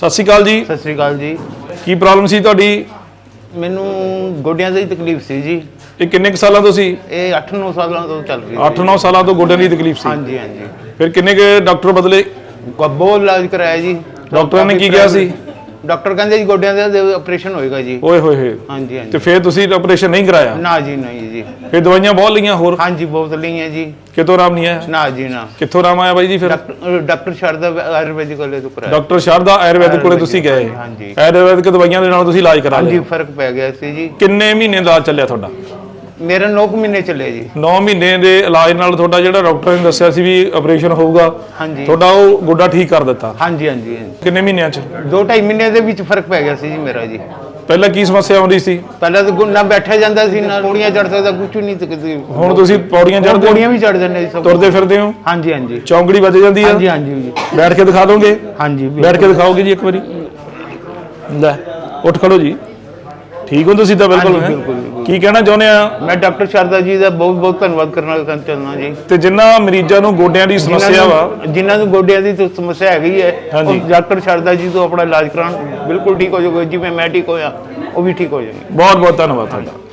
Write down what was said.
ਸਤਿ ਸ਼੍ਰੀ ਅਕਾਲ ਜੀ। ਸਤਿ ਸ੍ਰੀ ਅਕਾਲ ਜੀ। ਕੀ ਪ੍ਰੋਬਲਮ ਸੀ ਤੁਹਾਡੀ? ਮੈਨੂੰ ਗੋਡਿਆਂ ਦੀ ਤਕਲੀਫ ਸੀ ਜੀ। ਇਹ ਕਿੰਨੇ ਕੁ ਸਾਲਾਂ ਤੋਂ ਸੀ? ਇਹ 8-9 ਸਾਲਾਂ ਤੋਂ ਚੱਲ ਰਹੀ 8-9 ਸਾਲਾਂ ਤੋਂ ਗੋਡਿਆਂ ਦੀ ਤਕਲੀਫ ਸੀ। ਹਾਂਜੀ ਹਾਂਜੀ। ਫਿਰ ਕਿੰਨੇ ਕੁ ਡਾਕਟਰ ਬਦਲੇ? ਬਹੁਤ ਇਲਾਜ ਕਰਾਇਆ ਜੀ। ਡਾਕਟਰਾਂ ਨੇ ਕੀ ਕਿਹਾ ਸੀ? ਡਾਕਟਰ ਕਹਿੰਦੇ ਜੀ ਗੋਡਿਆਂ ਦਾ ਆਪਰੇਸ਼ਨ ਹੋਏਗਾ ਜੀ। ਓਏ ਹੋਏ ਹੋਏ। ਹਾਂਜੀ ਤੇ ਹਾਂਜੀ ਫਿਰ ਤੁਸੀਂ ਆਪਰੇਸ਼ਨ ਨਹੀਂ ਕਰਾਇਆ? ਨਾ ਜੀ ਨਹੀਂ ਜੀ। ਫਿਰ ਦਵਾਈਆਂ ਬਹੁਤ ਲਈਆਂ ਹੋਰ? ਹਾਂਜੀ ਬਹੁਤ ਲਈਆਂ ਜੀ। ਕਿਤੋਂ ਆਰਾਮ ਨਹੀਂ ਆਇਆ? ਨਾ ਜੀ ਨਾ। ਕਿੱਥੋਂ ਆਰਾਮ ਆਇਆ ਬਾਈ ਜੀ ਫਿਰ? ਡਾਕਟਰ ਡਾਕਟਰ ਸ਼ਰਦਾ ਆਯੁਰਵੈਦਿਕ ਵਾਲੇ ਤੋਂ ਕਰਾਇਆ। ਡਾਕਟਰ ਸ਼ਾਰਦਾ ਆਯੁਰਵੈਦਿਕ ਕੋਲੇ ਤੁਸੀਂ ਗਏ। ਹਾਂਜੀ। ਆਯੁਰਵੈਦਿਕ ਦਵਾਈਆਂ ਦੇ ਨਾਲ ਤੁਸੀਂ ਇਲਾਜ ਕਰਾ ਹਾਂਜੀ ਲਿਆ। ਫ਼ਰਕ ਪੈ ਗਿਆ ਸੀ ਜੀ। ਕਿੰਨੇ ਮਹੀਨੇ ਦਾ ਚੱਲਿਆ ਤੁਹਾਡਾ? ਮੇਰਾ 9 ਮਹੀਨੇ ਚੱਲੇ ਜੀ। 9 ਮਹੀਨੇ ਦੇ ਇਲਾਜ ਨਾਲ ਤੁਹਾਡਾ ਜਿਹੜਾ ਡਾਕਟਰ ਨੇ ਦੱਸਿਆ ਸੀ ਵੀ ਆਪਰੇਸ਼ਨ ਹੋਊਗਾ ਹਾਂਜੀ। ਤੁਹਾਡਾ ਉਹ ਗੋਡਾ ਠੀਕ ਕਰ ਦਿੱਤਾ। ਹਾਂਜੀ ਹਾਂਜੀ। ਕਿੰਨੇ ਮਹੀਨਿਆਂ ਚ? ਦੋ ਢਾਈ ਮਹੀਨੇ ਦੇ ਵਿੱਚ ਫ਼ਰਕ ਪੈ ਗਿਆ ਸੀ ਜੀ ਮੇਰਾ ਜੀ। ਪਹਿਲਾਂ ਕੀ ਸਮੱਸਿਆ ਆਉਂਦੀ ਸੀ? ਪਹਿਲਾਂ ਤਾਂ ਗੁ- ਨਾ ਬੈਠਿਆ ਜਾਂਦਾ ਸੀ ਨਾ ਪੌੜੀਆਂ ਚੜ ਸਕਦਾ ਕੁਝ ਨਹੀਂ ਤਕਦੀ ਹੁਣ ਤੁਸੀਂ ਪੌੜੀਆਂ ਚੜ੍ਹਦੇ ਹੋ? ਪੌੜੀਆਂ ਵੀ ਚੜ ਜਾਂਦੇ ਸੀ ਸਭ। ਤੁਰਦੇ ਫਿਰਦੇ ਹੋ? ਹਾਂਜੀ ਹਾਂਜੀ। ਚੌਂਕੜੀ ਵੱਜ ਜਾਂਦੀ ਆ? ਹਾਂਜੀ ਹਾਂਜੀ ਬੈਠ ਕੇ ਦਿਖਾ ਦੋਗੇ? ਹਾਂਜੀ ਬੈਠ ਕੇ ਦਿਖਾਓਗੇ ਜੀ ਇੱਕ ਵਾਰੀ? ਲੈ ਉੱਠ ਖੜੋ ਜੀ। ਠੀਕ ਹੋ ਤੁਸੀਂ ਤਾਂ ਬਿਲਕੁਲ ਹਾਂਜੀ, ਹੈਂ? ਬਿਲਕੁਲ, ਬਿਲਕੁਲ। ਕੀ ਕਹਿਣਾ ਚਾਹੁੰਦੇ ਆ? ਮੈਂ ਡਾਕਟਰ ਸ਼ਰਦਾ ਜੀ ਦਾ ਬਹੁਤ ਬਹੁਤ ਧੰਨਵਾਦ ਕਰਨਾ ਚਾਹੁੰਦਾ ਜੀ। ਤੇ ਜਿਨ੍ਹਾਂ ਮਰੀਜ਼ਾਂ ਨੂੰ ਗੋਡਿਆਂ ਦੀ ਸਮੱਸਿਆ ਵਾ ਜਿਨ੍ਹਾਂ- ਨੂੰ ਗੋਡਿਆਂ ਦੀ ਤਾਂ ਸਮੱਸਿਆ ਹੈਗੀ ਹੈ ਹਾਂਜੀ। ਉਹ ਡਾਕਟਰ ਸ਼ਰਦਾ ਜੀ ਤੋਂ ਆਪਣਾ ਇਲਾਜ ਕਰਾਉਣ ਬਿਲਕੁਲ ਠੀਕ ਹੋ ਜਾਊਗਾ ਜਿਵੇਂ ਮੈਂ ਠੀਕ ਹੋਇਆ ਉਹ ਵੀ ਠੀਕ ਹੋ ਜਾਣਗੇ। ਬਹੁਤ ਬਹੁਤ ਧੰਨਵਾਦ ਤੁਹਾਡਾ।